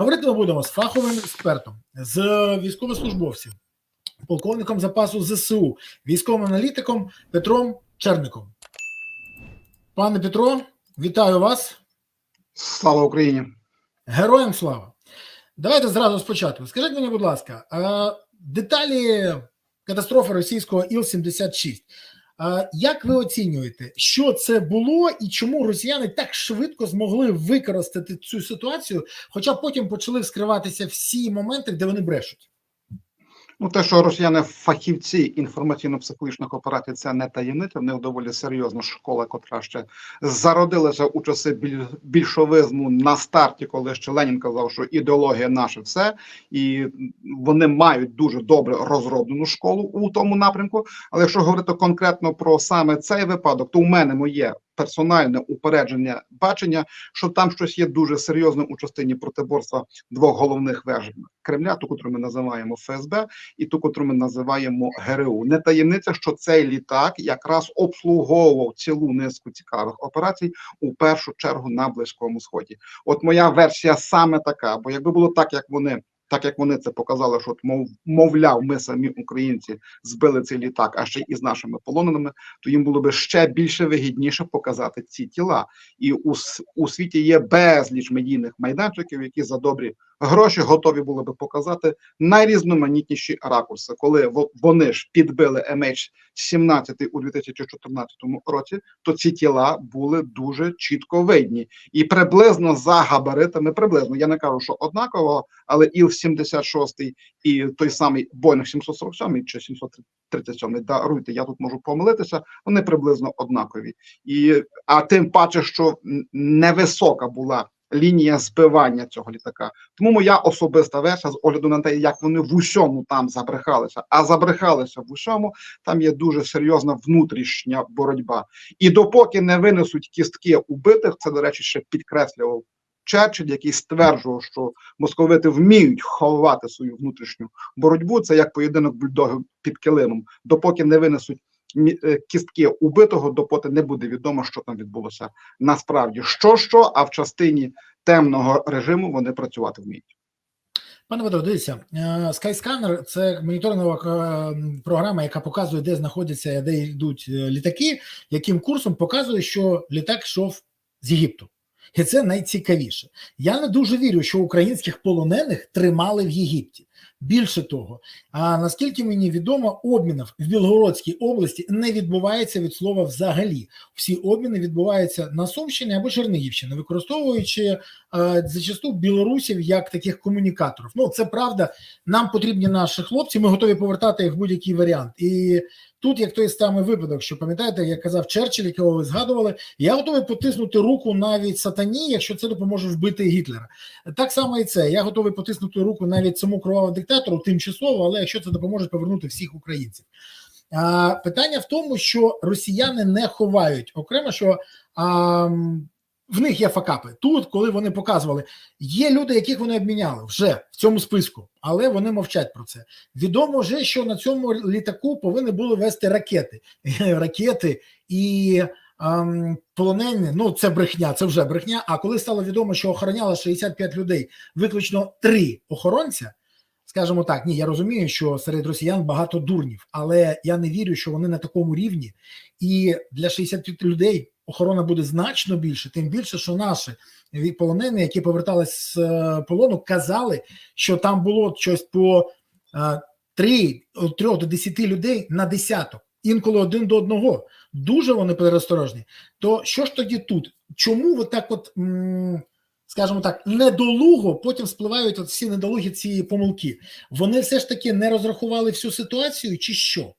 Говорити ми будемо з фаховим експертом, з військовослужбовцем, полковником запасу ЗСУ, військовим аналітиком Петром Черником. Пане Петро, вітаю вас. Слава Україні! Героям слава! Давайте зразу спочатку. Скажіть мені, будь ласка, деталі катастрофи російського Іл-76. Як ви оцінюєте, що це було і чому росіяни так швидко змогли використати цю ситуацію, хоча потім почали вскриватися всі моменти, де вони брешуть? Ну, те, що росіяни фахівці інформаційно-психологічних операцій, це не таємниця. В них доволі серйозна школа, котра ще зародилася у часи біль... більшовизму на старті, коли ще Ленін казав, що ідеологія наше все, і вони мають дуже добре розроблену школу у тому напрямку. Але якщо говорити конкретно про саме цей випадок, то у мене моє персональне упередження бачення, що там щось є дуже серйозне у частині протиборства двох головних веж Кремля, ту, котру ми називаємо ФСБ, і ту, котру ми називаємо ГРУ. Не таємниця, що цей літак якраз обслуговував цілу низку цікавих операцій у першу чергу на близькому сході. От моя версія саме така. Бо якби було так, як вони. Так як вони це показали, що мов, мовляв, ми самі українці збили цей літак, а ще й із нашими полоненими, то їм було би ще більше вигідніше показати ці тіла. І у, у світі є безліч медійних майданчиків, які за добрі гроші готові були би показати найрізноманітніші ракурси, коли вони ж підбили MH17 у 2014 році, то ці тіла були дуже чітко видні і приблизно за габаритами, приблизно я не кажу, що однаково, але Іл-76 і той самий Boeing 747 чи 737, даруйте, я тут можу помилитися, вони приблизно однакові, і а тим паче, що невисока була лінія збивання цього літака. Тому моя особиста версія з огляду на те, як вони в усьому там забрехалися, а забрехалися в усьому, там є дуже серйозна внутрішня боротьба. І допоки не винесуть кістки убитих, це до речі, ще підкреслював. Черчилль, який стверджував, що московити вміють ховати свою внутрішню боротьбу, це як поєдинок бульдогів під килимом, допоки не винесуть кістки убитого, допоки не буде відомо, що там відбулося насправді. Що що, а в частині темного режиму вони працювати вміють. Пане Петро, дивіться, Skyscanner – це моніторингова програма, яка показує, де знаходяться, де йдуть літаки, яким курсом показує, що літак йшов з Єгипту. І це найцікавіше. Я не дуже вірю, що українських полонених тримали в Єгипті. Більше того, а наскільки мені відомо, обмінів в Білгородській області не відбувається від слова взагалі. Всі обміни відбуваються на Сумщині або Чернігівщині, використовуючи а, зачасту білорусів як таких комунікаторів. Ну це правда. Нам потрібні наші хлопці. Ми готові повертати їх в будь-який варіант. І тут, як той самий випадок, що пам'ятаєте, як казав Черчилль, якого ви згадували, я готовий потиснути руку навіть сатані, якщо це допоможе вбити Гітлера. Так само і це. Я готовий потиснути руку навіть цьому кровавому диктатору тимчасово, але якщо це допоможе повернути всіх українців. А, Питання в тому, що росіяни не ховають окремо, що а, в них є факапи. Тут, коли вони показували, є люди, яких вони обміняли вже в цьому списку, але вони мовчать про це. Відомо вже, що на цьому літаку повинні були вести ракети, ракети і. Полонені, ну це брехня, це вже брехня. А коли стало відомо, що охороняло 65 людей, виключно три охоронця, скажімо так, ні, я розумію, що серед росіян багато дурнів, але я не вірю, що вони на такому рівні. І для 65 людей охорона буде значно більше, тим більше, що наші полонені, які повертались з полону, казали, що там було щось по 3, 3 до 10 людей на десяток. Інколи один до одного, дуже вони пересторожні. То що ж тоді тут? Чому ви так, от скажімо так, недолуго потім спливають от всі недолугі ці помилки? Вони все ж таки не розрахували всю ситуацію, чи що?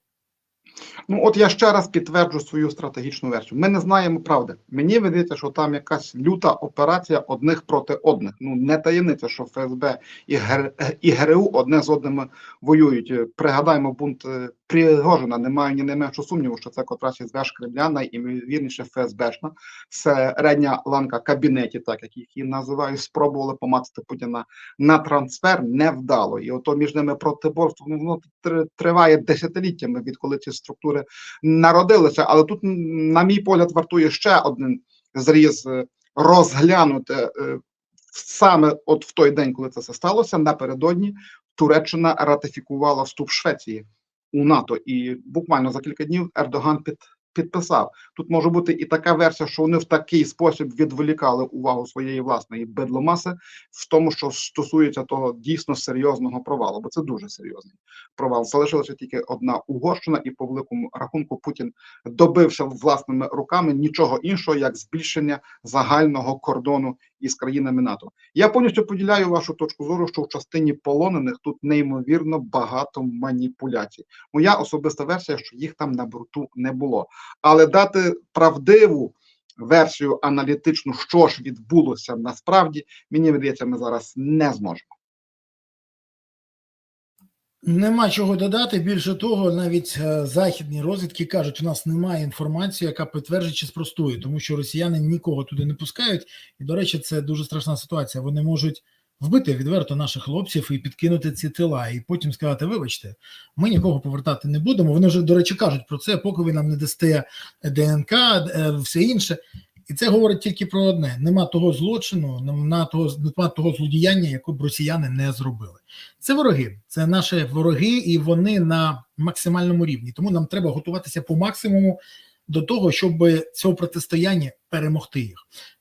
Ну, от я ще раз підтверджу свою стратегічну версію. Ми не знаємо правди. Мені видається, що там якась люта операція одних проти одних. Ну не таємниця, що ФСБ і ГР... і ГРУ одне з одними воюють. Пригадаємо бунт Пригожина. Немає ні найменшого сумніву, що це котрась із веж Кремля, найімовірніше ФСБшна середня ланка кабінеті, так як їх і називають, спробували помацати Путіна на трансфер невдало. І ото між ними протиборство ну, воно триває десятиліттями, відколи ці структури народилися. Але тут, на мій погляд, вартує ще один зріз розглянути Саме от в той день, коли це все сталося, напередодні Туреччина ратифікувала вступ Швеції у НАТО, і буквально за кілька днів Ердоган під, підписав. Тут може бути і така версія, що вони в такий спосіб відволікали увагу своєї власної бедломаси в тому, що стосується того дійсно серйозного провалу, бо це дуже серйозний провал. Залишилася тільки одна Угорщина, і по великому рахунку Путін добився власними руками нічого іншого, як збільшення загального кордону із країнами НАТО. Я повністю поділяю вашу точку зору, що в частині полонених тут неймовірно багато маніпуляцій. Моя особиста версія, що їх там на борту не було, але дати правдиву. Версію аналітичну, що ж відбулося насправді, мені видається, ми зараз не зможемо. Нема чого додати. Більше того, навіть е, західні розвідки кажуть, у нас немає інформації, яка підтверджує чи спростує, тому що росіяни нікого туди не пускають. І, до речі, це дуже страшна ситуація. Вони можуть вбити відверто наших хлопців і підкинути ці тила, і потім сказати: вибачте, ми нікого повертати не будемо. Вони вже, до речі, кажуть про це, поки ви нам не дасте ДНК, е, все інше. І це говорить тільки про одне: нема того злочину, нема того, нема того злодіяння, яке б росіяни не зробили. Це вороги, це наші вороги, і вони на максимальному рівні. Тому нам треба готуватися по максимуму до того, щоб цього протистояння перемогти їх.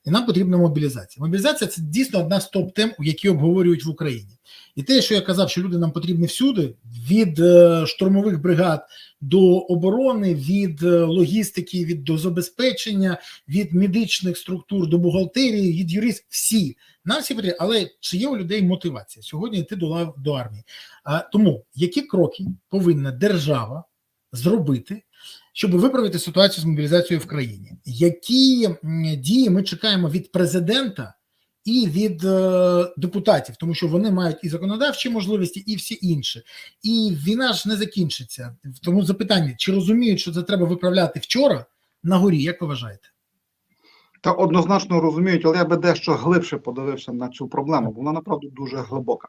І нам потрібна мобілізація. Мобілізація це дійсно одна з топ-тем, які обговорюють в Україні. І те, що я казав, що люди нам потрібні всюди, від е, штурмових бригад до оборони, від е, логістики, від до забезпечення, від медичних структур до бухгалтерії, від юрист, всі нам всі потрібні, але чи є у людей мотивація сьогодні йти до лав до армії? А тому які кроки повинна держава зробити, щоб виправити ситуацію з мобілізацією в країні? Які дії ми чекаємо від президента? І від е, депутатів, тому що вони мають і законодавчі можливості, і всі інші. І війна ж не закінчиться. Тому запитання: чи розуміють, що це треба виправляти вчора на горі? Як ви вважаєте? Та однозначно розуміють, але я би дещо глибше подивився на цю проблему, бо вона направду дуже глибока.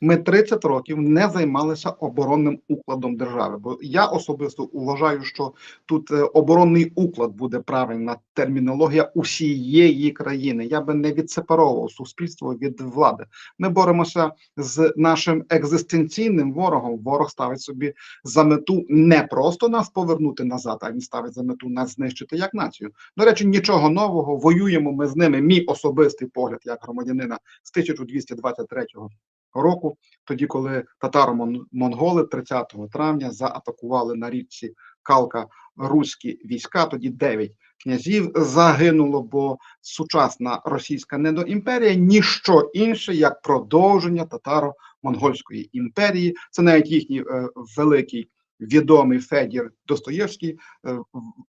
Ми 30 років не займалися оборонним укладом держави. Бо я особисто вважаю, що тут е, оборонний уклад буде правильна термінологія усієї країни. Я би не відсепаровував суспільство від влади. Ми боремося з нашим екзистенційним ворогом. Ворог ставить собі за мету не просто нас повернути назад, а він ставить за мету нас знищити як націю. До речі, нічого нового. Воюємо ми з ними. Мій особистий погляд як громадянина з 1223 року, тоді, коли татаро-монголи 30 травня заатакували на річці Калка руські війська. Тоді 9 князів загинуло, бо сучасна російська недоімперія ніщо інше як продовження татаро-монгольської імперії. Це навіть їхній е, великий. Відомий Федір Достоєвський е,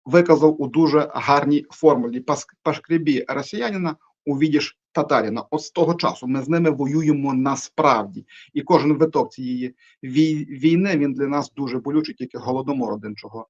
виказав у дуже гарній формулі пашкребі росіянина увідіш татаріна. От з того часу ми з ними воюємо насправді, і кожен виток цієї війни він для нас дуже болючий, тільки голодомор один чого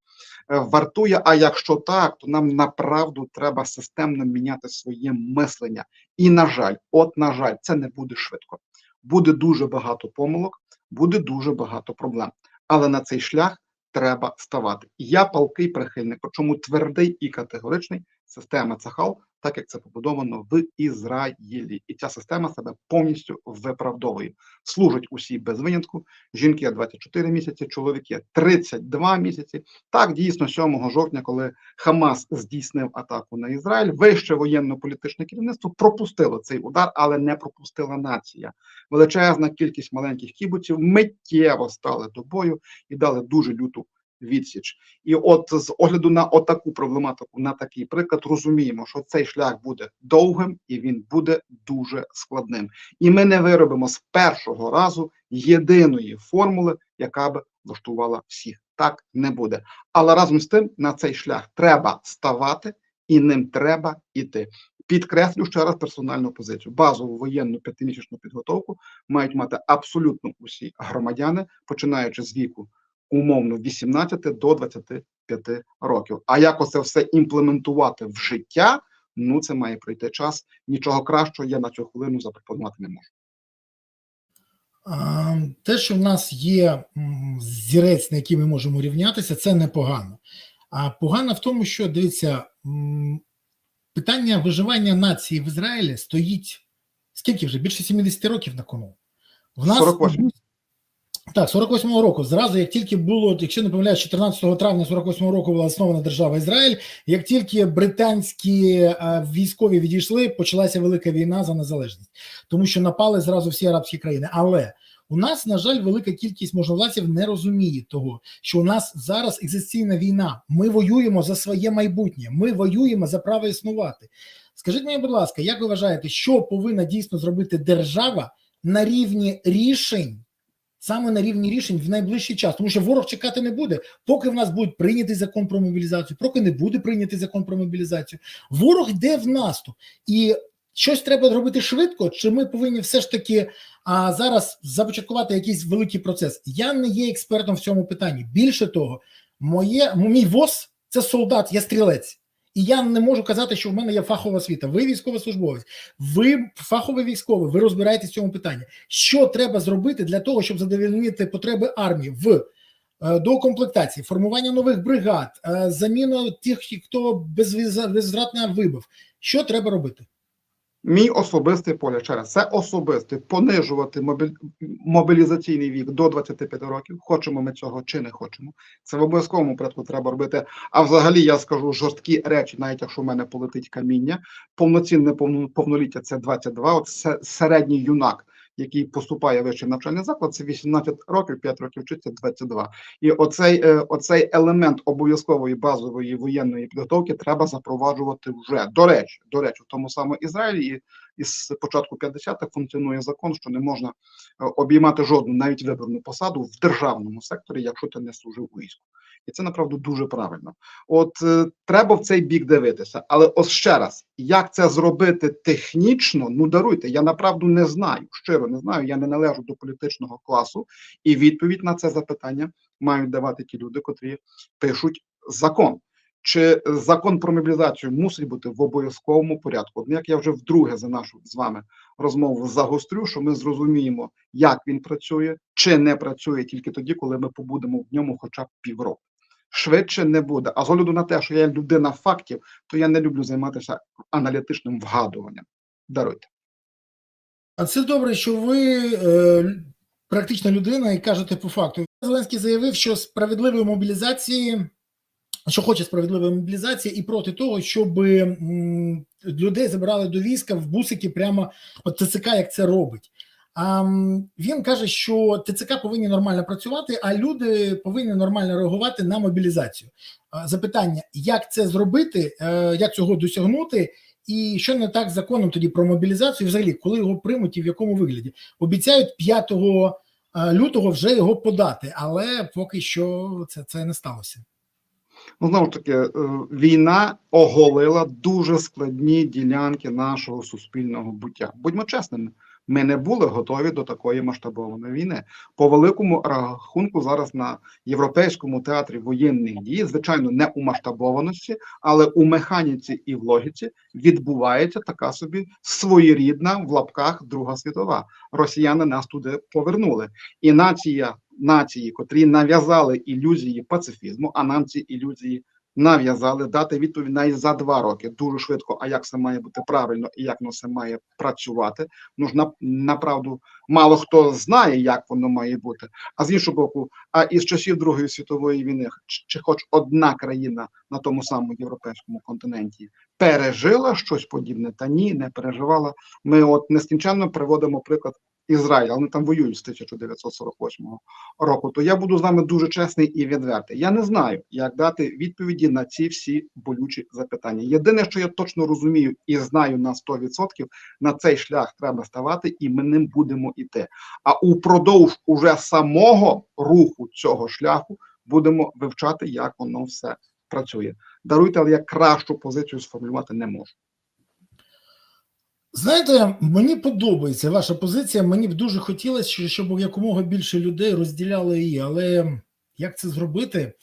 е, вартує. А якщо так, то нам направду треба системно міняти своє мислення. І на жаль, от на жаль, це не буде швидко. Буде дуже багато помилок, буде дуже багато проблем. Але на цей шлях треба ставати. Я палкий прихильник, причому твердий і категоричний система Цахал, так як це побудовано в Ізраїлі, і ця система себе повністю виправдовує. Служать усі без винятку. Жінки 24 місяці, чоловіки 32 місяці. Так дійсно 7 жовтня, коли Хамас здійснив атаку на Ізраїль, вище воєнно-політичне керівництво пропустило цей удар, але не пропустила нація. Величезна кількість маленьких кібуців миттєво стали до бою і дали дуже люту відсіч. І от з огляду на отаку проблематику, на такий приклад, розуміємо, що цей шлях буде довгим і він буде дуже складним. І ми не виробимо з першого разу єдиної формули, яка б влаштувала всіх. Так не буде. Але разом з тим на цей шлях треба ставати і ним треба іти. Підкреслю ще раз персональну позицію. Базову воєнну п'ятимісячну підготовку мають мати абсолютно усі громадяни, починаючи з віку умовно 18 до 25 років. А як оце все імплементувати в життя? Ну це має пройти час. Нічого кращого я на цю хвилину запропонувати не можу. Те, що в нас є зірець, на який ми можемо рівнятися, це непогано. А погано в тому, що дивіться, питання виживання нації в Ізраїлі стоїть скільки вже? Більше 70 років на кону. В нас 48. Так, 48-го року. Зразу, як тільки було, якщо не помиляюсь, 14 травня 48-го року була основана держава Ізраїль. Як тільки британські е, військові відійшли, почалася велика війна за незалежність, тому що напали зразу всі арабські країни. Але у нас, на жаль, велика кількість можновладців не розуміє того, що у нас зараз екзистенційна війна. Ми воюємо за своє майбутнє. Ми воюємо за право існувати. Скажіть мені, будь ласка, як ви вважаєте, що повинна дійсно зробити держава на рівні рішень? Саме на рівні рішень в найближчий час, тому що ворог чекати не буде, поки в нас буде прийнятий закон про мобілізацію, поки не буде прийнятий закон про мобілізацію. Ворог йде в наступ, і щось треба зробити швидко. Чи ми повинні все ж таки а зараз започаткувати якийсь великий процес? Я не є експертом в цьому питанні. Більше того, моє мій ВОЗ це солдат, я стрілець. І я не можу казати, що в мене є фахова освіта. Ви військовослужбовець, ви фаховий військовий, ви розбираєтесь в цьому питанні. Що треба зробити для того, щоб задовільнити потреби армії в е, доукомплектації, формування нових бригад, е, заміну тих, хто безвіз- безвзвратно вибив? Що треба робити? Мій особистий погляд ще раз, це особистий понижувати мобіль... мобілізаційний вік до 25 років. Хочемо ми цього чи не хочемо. Це в обов'язковому порядку треба робити. А взагалі я скажу жорсткі речі, навіть якщо в мене полетить каміння. Повноцінне повно- повноліття це 22, От середній юнак. Який поступає в вищий навчальний заклад, це 18 років, 5 років вчиться 22. І оцей, е, оцей елемент обов'язкової базової воєнної підготовки треба запроваджувати вже. До речі, до речі, в тому самому Ізраїлі і, і з початку 50-х функціонує закон, що не можна е, обіймати жодну навіть виборну посаду в державному секторі, якщо ти не служив у війську. І це направду дуже правильно. От е, треба в цей бік дивитися. Але ось ще раз, як це зробити технічно, ну даруйте, я направду не знаю. Щиро не знаю. Я не належу до політичного класу, і відповідь на це запитання мають давати ті люди, котрі пишуть закон. Чи закон про мобілізацію мусить бути в обов'язковому порядку? Як я вже вдруге за нашу з вами розмову загострю, що ми зрозуміємо, як він працює, чи не працює тільки тоді, коли ми побудемо в ньому хоча б півроку. Швидше не буде. А з огляду на те, що я людина фактів, то я не люблю займатися аналітичним вгадуванням. Даруйте. А це добре, що ви е, практична людина і кажете по факту. Зеленський заявив, що справедливої мобілізації, що хоче справедливої мобілізації, і проти того, щоб людей забирали до війська в бусики прямо от ТЦК, як це робить. А він каже, що ТЦК повинні нормально працювати, а люди повинні нормально реагувати на мобілізацію. Запитання: як це зробити, е, як цього досягнути? І що не так з законом тоді про мобілізацію, взагалі, коли його приймуть і в якому вигляді? Обіцяють 5 е, лютого вже його подати, але поки що це, це не сталося. Ну, знову ж таки, е, війна оголила дуже складні ділянки нашого суспільного буття. Будьмо чесними, ми не були готові до такої масштабованої війни. По великому рахунку, зараз на європейському театрі воєнних дій, звичайно, не у масштабованості, але у механіці і в логіці відбувається така собі своєрідна в лапках Друга світова. Росіяни нас туди повернули, і нація нації, котрі нав'язали ілюзії пацифізму, а нам ці ілюзії нав'язали дати відповідь навіть за два роки дуже швидко. А як це має бути правильно і як воно це має працювати? Ну ж на направду мало хто знає, як воно має бути. А з іншого боку, а із часів Другої світової війни, чи хоч одна країна на тому самому європейському континенті пережила щось подібне, та ні, не переживала. Ми от нескінченно приводимо приклад Ізраїль, вони там воюють з 1948 року. То я буду з вами дуже чесний і відвертий. Я не знаю, як дати відповіді на ці всі болючі запитання. Єдине, що я точно розумію і знаю на 100%, на цей шлях треба ставати, і ми ним будемо йти. А упродовж уже самого руху цього шляху будемо вивчати, як воно все працює. Даруйте, але я кращу позицію сформулювати не можу. Знаєте, мені подобається ваша позиція. Мені б дуже хотілося, щоб якомога більше людей розділяли її. Але як це зробити?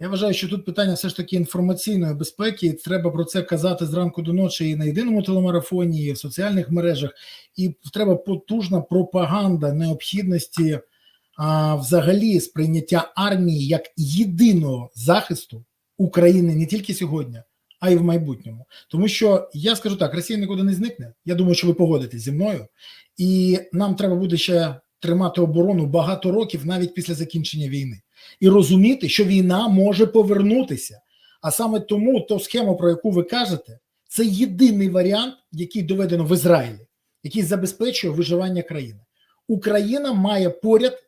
Я вважаю, що тут питання все ж таки інформаційної безпеки. Треба про це казати зранку до ночі і на єдиному телемарафоні, і в соціальних мережах. І треба потужна пропаганда необхідності а, взагалі сприйняття армії як єдиного захисту України не тільки сьогодні, а й в майбутньому. Тому що я скажу так: Росія нікуди не зникне. Я думаю, що ви погодитесь зі мною, і нам треба буде ще тримати оборону багато років навіть після закінчення війни, і розуміти, що війна може повернутися. А саме тому ту схему, про яку ви кажете, це єдиний варіант, який доведено в Ізраїлі, який забезпечує виживання країни. Україна має поряд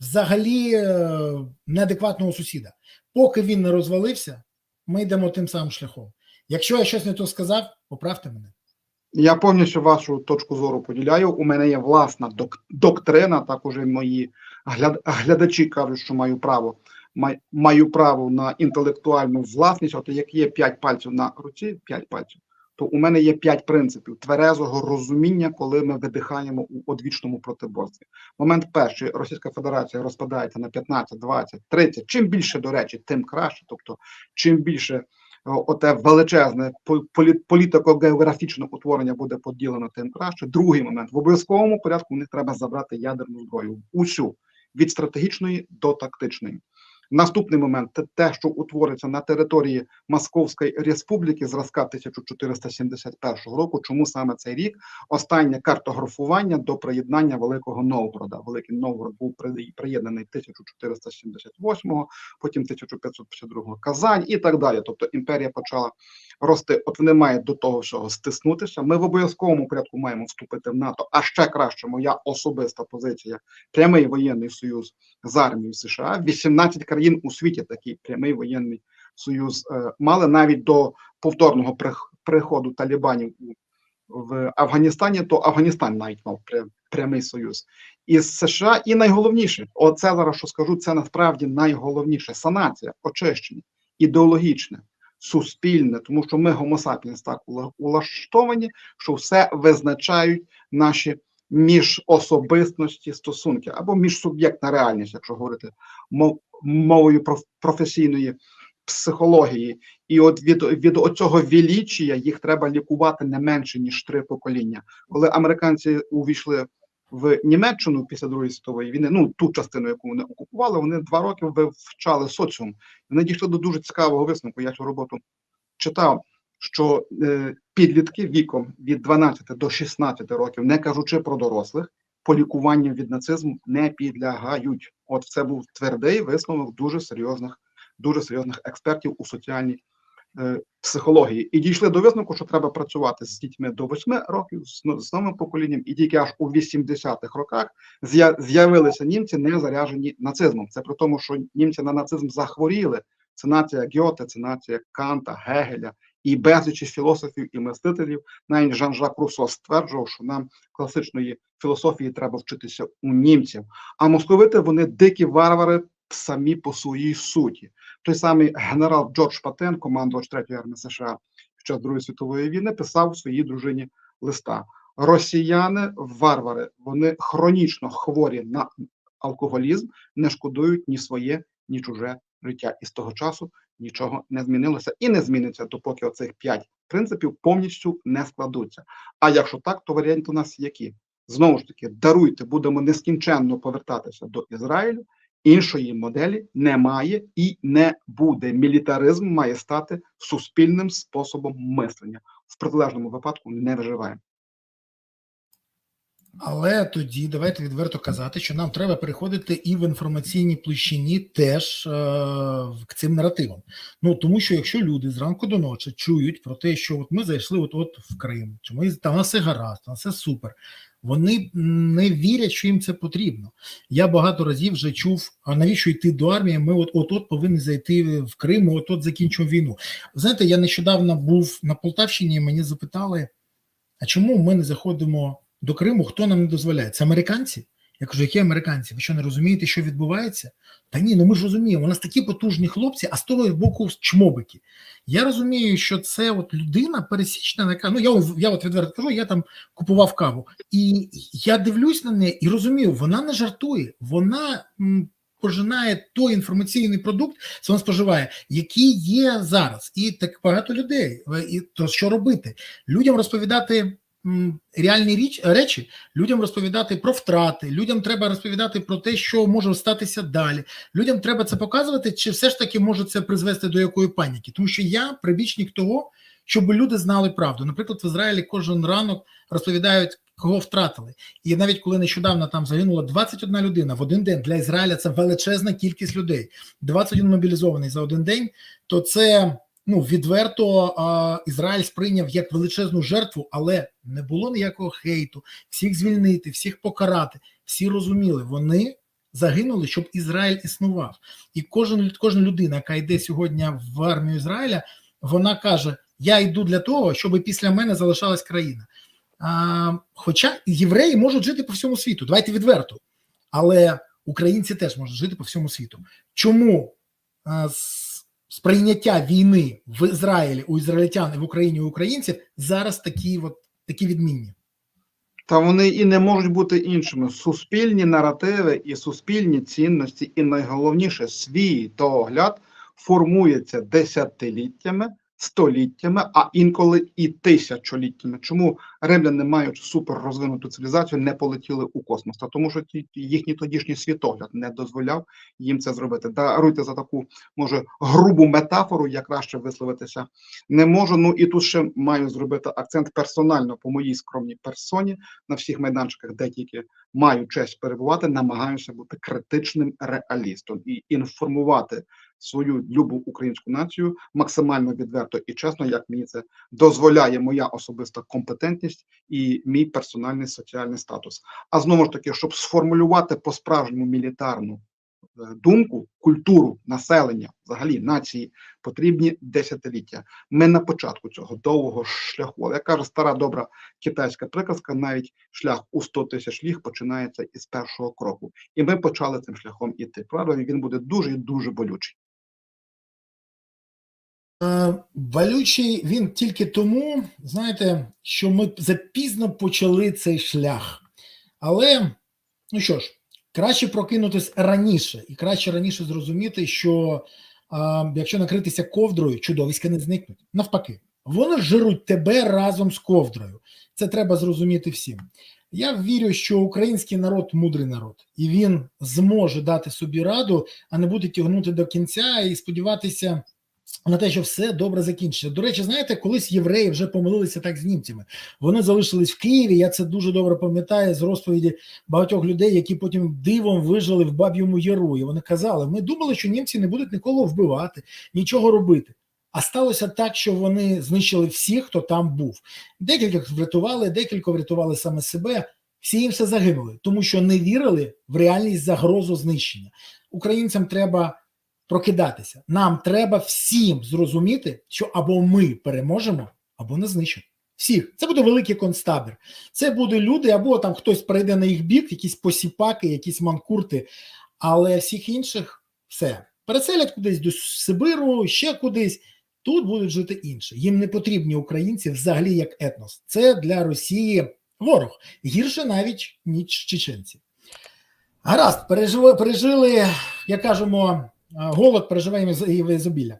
взагалі е, неадекватного сусіда. Поки він не розвалився, ми йдемо тим самим шляхом. Якщо я щось не то сказав, поправте мене. Я повністю вашу точку зору поділяю. У мене є власна док- доктрина. Також мої гляд- глядачі кажуть, що маю право маю право на інтелектуальну власність. От як є п'ять пальців на руці, п'ять пальців, то у мене є п'ять принципів тверезого розуміння, коли ми видихаємо у одвічному протиборстві. Момент перший: Російська Федерація розпадається на 15, 20, 30. Чим більше, до речі, тим краще. Тобто, чим більше оте величезне по- полі- політико-географічне утворення буде поділено, тим краще. Другий момент в обов'язковому порядку в них треба забрати ядерну зброю усю від стратегічної до тактичної. Наступний момент це те, що утвориться на території Московської республіки зразка 1471 року. Чому саме цей рік? Останнє картографування до приєднання Великого Новгорода. Великий Новгород був при- приєднаний 1478, потім 1552 Казань і так далі. Тобто імперія почала рости. От вони мають до того всього стиснутися. Ми в обов'язковому порядку маємо вступити в НАТО. А ще краще, моя особиста позиція прямий воєнний союз з армією США. 18 країн у світі такий прямий воєнний союз е, мали навіть до повторного прих- приходу талібанів в Афганістані, то Афганістан навіть мав пря- прямий союз із США. І найголовніше, оце зараз що скажу, це насправді найголовніше санація, очищення, ідеологічне, суспільне, тому що ми гомо сапіенс так улаштовані, що все визначають наші міжособистості стосунки або міжсуб'єктна реальність, якщо говорити мовою проф- професійної психології. І от від, від оцього величія їх треба лікувати не менше ніж три покоління. Коли американці увійшли в Німеччину після Другої світової війни, ну ту частину, яку вони окупували, вони два роки вивчали соціум. Вони дійшли до дуже цікавого висновку. Я цю роботу читав. Що е, підлітки віком від 12 до 16 років, не кажучи про дорослих, по лікуванню від нацизму не підлягають. От це був твердий висновок дуже серйозних, дуже серйозних експертів у соціальній е, психології. І дійшли до висновку, що треба працювати з дітьми до 8 років, з, но- з новим поколінням, і тільки аж у 80-х роках з'я- з'явилися німці, не заряжені нацизмом. Це при тому, що німці на нацизм захворіли. Це нація Гьоте, це нація Канта, Гегеля і безлічі філософів і мислителів. Навіть Жан-Жак Руссо стверджував, що нам класичної філософії треба вчитися у німців. А московити вони дикі варвари самі по своїй суті. Той самий генерал Джордж Патен, командувач третьої армії США під час Другої світової війни, писав своїй дружині листа: Росіяни, варвари, вони хронічно хворі на алкоголізм, не шкодують ні своє, ні чуже життя. І з того часу нічого не змінилося і не зміниться, допоки оцих п'ять принципів повністю не складуться. А якщо так, то варіанти у нас які? Знову ж таки, даруйте, будемо нескінченно повертатися до Ізраїлю. Іншої моделі немає і не буде. Мілітаризм має стати суспільним способом мислення. В протилежному випадку не виживаємо. Але тоді давайте відверто казати, що нам треба переходити і в інформаційній площині теж е, к цим наративам. Ну тому що якщо люди зранку до ночі чують про те, що от ми зайшли от от в Крим, чи ми там все гаразд, там все супер. Вони не вірять, що їм це потрібно. Я багато разів вже чув, а навіщо йти до армії? Ми от от повинні зайти в Крим, от от закінчимо війну. Знаєте, я нещодавно був на Полтавщині, і мені запитали, а чому ми не заходимо до Криму, хто нам не дозволяє? Це американці? Я кажу, які американці? Ви що не розумієте, що відбувається? Та ні, ну ми ж розуміємо, у нас такі потужні хлопці, а з того боку чмобики. Я розумію, що це от людина пересічна, яка ну я я от відверто кажу, я там купував каву, і я дивлюсь на неї і розумію, вона не жартує, вона пожинає той інформаційний продукт, що вона споживає, який є зараз, і так багато людей. І то що робити? Людям розповідати реальні річ, речі, людям розповідати про втрати, людям треба розповідати про те, що може статися далі. Людям треба це показувати, чи все ж таки може це призвести до якої паніки. Тому що я прибічник того, щоб люди знали правду. Наприклад, в Ізраїлі кожен ранок розповідають, кого втратили. І навіть коли нещодавно там загинула 21 людина в один день для Ізраїля це величезна кількість людей. 21 мобілізований за один день, то це ну відверто а, Ізраїль сприйняв як величезну жертву, але не було ніякого хейту. Всіх звільнити, всіх покарати. Всі розуміли, вони загинули, щоб Ізраїль існував. І кожен кожна людина, яка йде сьогодні в армію Ізраїля, вона каже: Я йду для того, щоб після мене залишалась країна. А, Хоча євреї можуть жити по всьому світу, давайте відверто, але українці теж можуть жити по всьому світу. Чому сприйняття війни в Ізраїлі у ізраїльтян і в Україні у українців зараз такі, от, такі відмінні? Та вони і не можуть бути іншими. Суспільні наративи і суспільні цінності, і найголовніше, свій догляд формується десятиліттями, століттями, а інколи і тисячоліттями. Чому римляни, маючи супер розвинуту цивілізацію, не полетіли у космос? Та тому, що їхній тодішній світогляд не дозволяв їм це зробити. Даруйте за таку може грубу метафору, я краще висловитися не можу. Ну і тут ще маю зробити акцент персонально по моїй скромній персоні на всіх майданчиках, де тільки маю честь перебувати, намагаюся бути критичним реалістом і інформувати свою любу українську націю максимально відверто і чесно, як мені це дозволяє моя особиста компетентність і мій персональний соціальний статус. А знову ж таки, щоб сформулювати по-справжньому мілітарну е, думку, культуру населення, взагалі нації, потрібні десятиліття. Ми на початку цього довгого шляху. Але як каже стара добра китайська приказка, навіть шлях у 100 тисяч ліг починається із першого кроку. І ми почали цим шляхом іти. Правда, він буде дуже і дуже болючий. Е, Болючий він тільки тому, знаєте, що ми запізно почали цей шлях. Але, ну що ж, краще прокинутись раніше, і краще раніше зрозуміти, що е, якщо накритися ковдрою, чудовиська не зникнуть. Навпаки, вони жируть тебе разом з ковдрою. Це треба зрозуміти всім. Я вірю, що український народ мудрий народ, і він зможе дати собі раду, а не буде тягнути до кінця і сподіватися на те, що все добре закінчиться. До речі, знаєте, колись євреї вже помилилися так з німцями. Вони залишились в Києві. Я це дуже добре пам'ятаю з розповіді багатьох людей, які потім дивом вижили в Баб'єму Яру. І вони казали: ми думали, що німці не будуть нікого вбивати, нічого робити. А сталося так, що вони знищили всіх, хто там був. Декількох врятували, декілька врятували саме себе. Всі інші загинули, тому що не вірили в реальність загрозу знищення. Українцям треба прокидатися. Нам треба всім зрозуміти, що або ми переможемо, або не знищимо. Всіх. Це буде великий концтабір. Це будуть люди, або там хтось прийде на їх бік, якісь посіпаки, якісь манкурти, але всіх інших все. Переселять кудись до Сибиру, ще кудись. Тут будуть жити інші. Їм не потрібні українці взагалі як етнос. Це для Росії ворог. Гірше навіть, ніж чеченці. Гаразд, пережили, пережили як кажемо, голод, переживаємо і ізобілля.